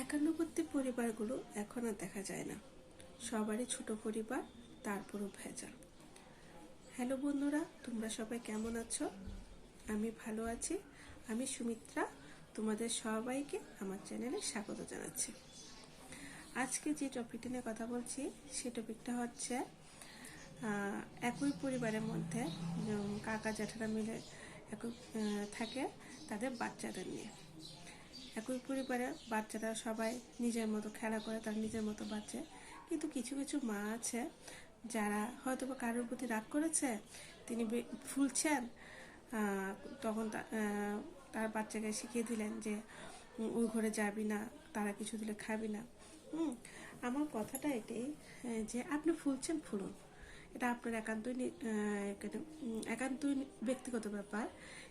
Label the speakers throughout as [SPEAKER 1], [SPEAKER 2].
[SPEAKER 1] একান্নবর্তী পরিবারগুলো এখন আর দেখা যায় না। সবারই ছোট পরিবার, তারপরও ভেজাল। হ্যালো বন্ধুরা, তোমরা সবাই কেমন আছো? আমি ভালো আছি। আমি সুমিত্রা, তোমাদের সবাইকে আমার চ্যানেলে স্বাগত জানাচ্ছি। আজকে যে টপিকটি নিয়ে কথা বলছি, সে টপিকটা হচ্ছে একই পরিবারের মধ্যে কাকা জ্যাঠারা মিলে একই থাকে তাদের বাচ্চাদের নিয়ে। একই পরিবারে বাচ্চারা সবাই নিজের মতো খেলা করে, তার নিজের মতো বাচ্চা কিন্তু কিছু কিছু মা আছে যারা হয়তো বা কারোর প্রতি রাগ করেছে, তিনি ফুলছেন তখন তার বাচ্চাকে শিখিয়ে দিলেন যে ওই ঘরে যাবি না, তারা কিছু দিলে খাবি না। আমার কথাটা এটাই যে আপনি ফুলছেন ফুলুন এটা আপনার একান্তই একান্তই ব্যক্তিগত ব্যাপার।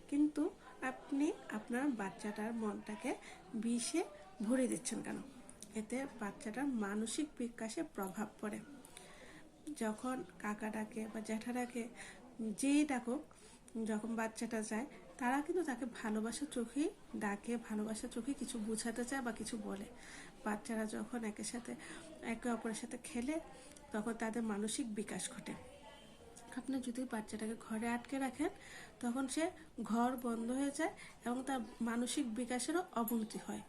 [SPEAKER 1] কিন্তু আপনি আপনার বাচ্চাটার মনটাকে বিষে ভরে দিচ্ছেন কেন? এতে বাচ্চাটার মানসিক বিকাশে প্রভাব পড়ে। যখন কাকাটাকে বা জ্যাঠা ডাকে যেই ডাকুক, যখন বাচ্চাটা যায় তারা কিন্তু তাকে ভালোবাসা চোখেই ডাকে ভালোবাসা চোখে কিছু বোঝাতে চায় বা কিছু বলে। বাচ্চারা যখন একের সাথে, একে অপরের সাথে খেলে, তখন তাদের মানসিক বিকাশ ঘটে। আপনি যদি বাচ্চাটাকে ঘরে আটকে রাখেন, তখন সে ঘর বন্ধ হয়ে যায় এবং তার মানসিক বিকাশেরও অবনতি হয়।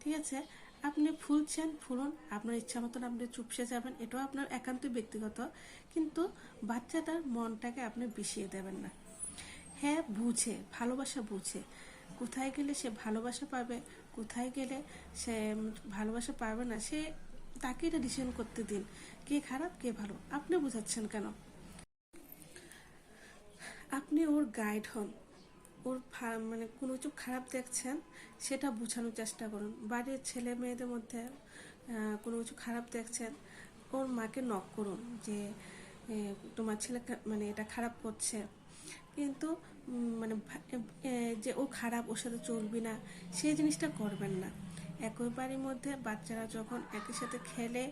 [SPEAKER 1] ঠিক আছে? আপনি ফুলছেন, ফুলুন, আপনার ইচ্ছা মতন আপনি চুপসে যাবেন, এটাও আপনার একান্তই ব্যক্তিগত। কিন্তু বাচ্চাটার মনটাকে আপনি বিষিয়ে দেবেন না। হ্যাঁ বুঝে, ভালোবাসা বুঝে। কোথায় গেলে সে ভালোবাসা পাবে? কোথায় গেলে সে ভালোবাসা পাবে না? সে তাকে এটা ডিসিশন করতে দিন। কে খারাপ, কে ভালো? আপনি বোঝাচ্ছেন কেন? আপনি ওর গাইড হন। ওর মানে কোনো কিছু খারাপ দেখছেন, সেটা বোঝানোর চেষ্টা করুন। বাড়ির ছেলে মেয়েদের মধ্যে কোনো কিছু খারাপ দেখছেন, ওর মাকে নক করুন যে তোমার ছেলে মানে এটা খারাপ করছে। কিন্তু মানে যে ও খারাপ, ওর সাথে চলবি না সেই জিনিসটা করবেন না। একই বাড়ির মধ্যে বাচ্চারা যখন একই সাথে খেলে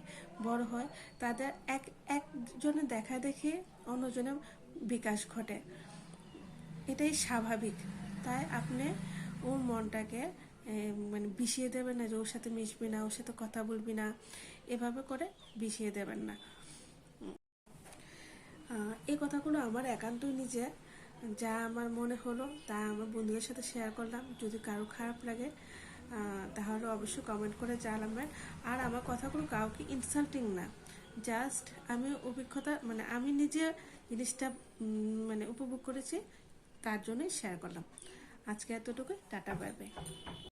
[SPEAKER 1] বড় হয়, তাদের এক একজনের দেখা দেখে অন্যজনের বিকাশ ঘটে। এটাই স্বাভাবিক। তাই আপনি ওর মনটাকে মানে বিষিয়ে দেবেন না যে ওর সাথে মিশবি না, ওর সাথে কথা বলবি না। এভাবে করে বিষিয়ে দেবেন না। এই কথাগুলো আমার একান্তই নিজে, যা আমার মনে হলো, তা আমার বন্ধুদের সাথে শেয়ার করলাম। যদি কারও খারাপ লাগে তাহলে অবশ্যই কমেন্ট করে জানাবেন। আর আমার কথাগুলো কাউকে ইনসাল্টিং না। জাস্ট আমি অভিজ্ঞতা মানে আমি নিজে জিনিসটা মানে উপভোগ করেছি, তার জন্যই শেয়ার করলাম। আজকে এতটুকু টাটা বাই বাই